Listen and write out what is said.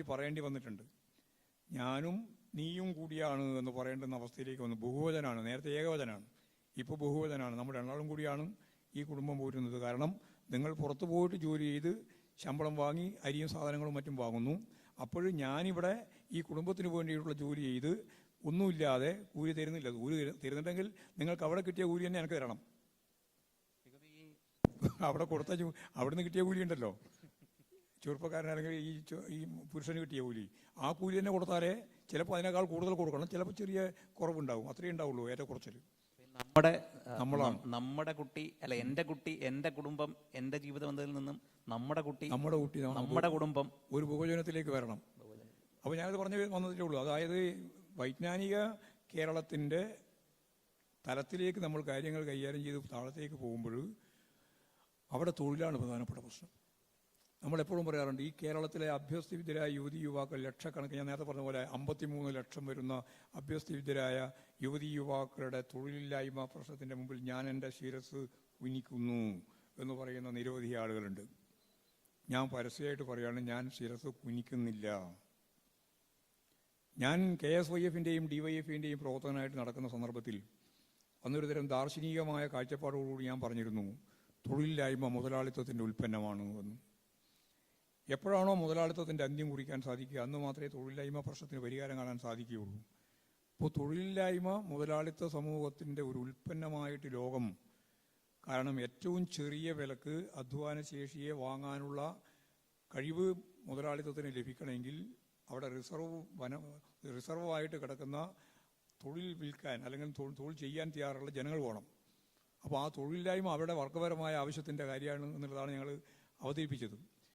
മാറ്റി പറയേണ്ടി വന്നിട്ടുണ്ട്. ഞാനും നീയും കൂടിയാണ് എന്ന് പറയേണ്ടുന്ന അവസ്ഥയിലേക്ക് വന്നു. ബഹുവചനാണ് നേരത്തെ ഏകവചനാണ്. ഇപ്പോൾ ബഹുവചനാണ്. നമ്മുടെ രണ്ടാളും കൂടിയാണ് ഈ കുടുംബം പോരുന്നത് കാരണം നിങ്ങൾ പുറത്തു പോയിട്ട് ജോലി ചെയ്ത് ശമ്പളം വാങ്ങി അരിയും സാധനങ്ങളും മറ്റും വാങ്ങുന്നു. അപ്പോഴും ഞാനിവിടെ ഈ കുടുംബത്തിന് വേണ്ടിയിട്ടുള്ള ജോലി ചെയ്ത് ഒന്നുമില്ലാതെ കൂലി തരുന്നില്ല. കൂലി തരു- തരുന്നുണ്ടെങ്കിൽ നിങ്ങൾക്ക് അവിടെ കിട്ടിയ കൂലി തന്നെ എനിക്ക് തരണം. അവിടെ കൊടുത്ത അവിടെ അവിടുന്ന് കിട്ടിയ കൂലി ഉണ്ടല്ലോ. ചെറുപ്പക്കാരനാണെങ്കിൽ ഈ ഈ പുരുഷന് കിട്ടിയ കൂലി. ആ കൂലി തന്നെ കൊടുത്താലേ ചിലപ്പോൾ അതിനേക്കാൾ കൂടുതൽ കൊടുക്കണം. ചിലപ്പോൾ ചെറിയ കുറവുണ്ടാവും. അത്രയേ ഉണ്ടാവുള്ളൂ ഏറ്റക്കുറച്ചിൽ നമ്മുടെ നമ്മളാണ്. നമ്മുടെ കുട്ടി അല്ല എന്റെ കുട്ടി എന്റെ കുടുംബം എന്റെ ജീവിതം എന്നതിൽ നിന്നും നമ്മുടെ കുട്ടി നമ്മുടെ കുട്ടി നമ്മുടെ കുടുംബം ഒരു ഉപജനത്തിലേക്ക് വരണം. അപ്പോൾ ഞാനത് പറഞ്ഞു വന്നതേ ഉള്ളൂ. അതായത് വൈജ്ഞാനിക കേരളത്തിന്റെ തലത്തിലേക്ക് നമ്മൾ കാര്യങ്ങൾ കൈകാര്യം ചെയ്ത് താഴത്തേക്ക് പോകുമ്പോൾ അവിടെ തൊഴിലാണ് പ്രധാനപ്പെട്ട പ്രശ്നം. നമ്മൾ എപ്പോഴും പറയാറുണ്ട് ഈ കേരളത്തിലെ അഭ്യസ്തവിദ്യരായ യുവതി യുവാക്കൾ ലക്ഷക്കണക്കിന് ഞാൻ നേരത്തെ പറഞ്ഞ പോലെ അമ്പത്തിമൂന്ന് ലക്ഷം വരുന്ന അഭ്യസ്തവിദ്യരായ യുവതി യുവാക്കളുടെ തൊഴിലില്ലായ്മ പ്രശ്നത്തിന്റെ മുമ്പിൽ ഞാൻ എന്റെ ശിരസ് കുനിക്കുന്നു എന്ന് പറയുന്ന നിരവധി ആളുകളുണ്ട്. ഞാൻ പരസ്യമായിട്ട് പറയുകയാണ് ഞാൻ ശിരസ് കുനിക്കുന്നില്ല. ഞാൻ കെ എസ് വൈ എഫിന്റെയും ഡി വൈ എഫിന്റെയും പ്രവർത്തകനായിട്ട് നടക്കുന്ന സന്ദർഭത്തിൽ അന്നൊരു തരം ദാർശനികമായ കാഴ്ചപ്പാടോടുകൂടി ഞാൻ പറഞ്ഞിരുന്നു തൊഴിലില്ലായ്മ മുതലാളിത്തത്തിന്റെ ഉൽപ്പന്നമാണ് എന്ന്. എപ്പോഴാണോ മുതലാളിത്തത്തിന്റെ അന്ത്യം കുറിക്കാൻ സാധിക്കുക അന്ന് മാത്രമേ തൊഴിലില്ലായ്മ പ്രശ്നത്തിന് പരിഹാരം കാണാൻ സാധിക്കുകയുള്ളൂ. ഇപ്പോൾ തൊഴിലില്ലായ്മ മുതലാളിത്ത സമൂഹത്തിന്റെ ഒരു ഉൽപ്പന്നമായിട്ട് ലോകം കാരണം ഏറ്റവും ചെറിയ വിലക്ക് അധ്വാനശേഷിയെ വാങ്ങാനുള്ള കഴിവ് മുതലാളിത്തത്തിന് ലഭിക്കണമെങ്കിൽ അവിടെ റിസർവ് വന റിസർവായിട്ട് കിടക്കുന്ന തൊഴിൽ വിൽക്കാൻ അല്ലെങ്കിൽ തൊഴിൽ ചെയ്യാൻ തയ്യാറുള്ള ജനങ്ങൾ വേണം. അപ്പോൾ ആ തൊഴിലില്ലായ്മ അവരുടെ വർഗപരമായ ആവശ്യത്തിന്റെ കാര്യമാണ് എന്നുള്ളതാണ് ഞങ്ങൾ അവതരിപ്പിച്ചത്.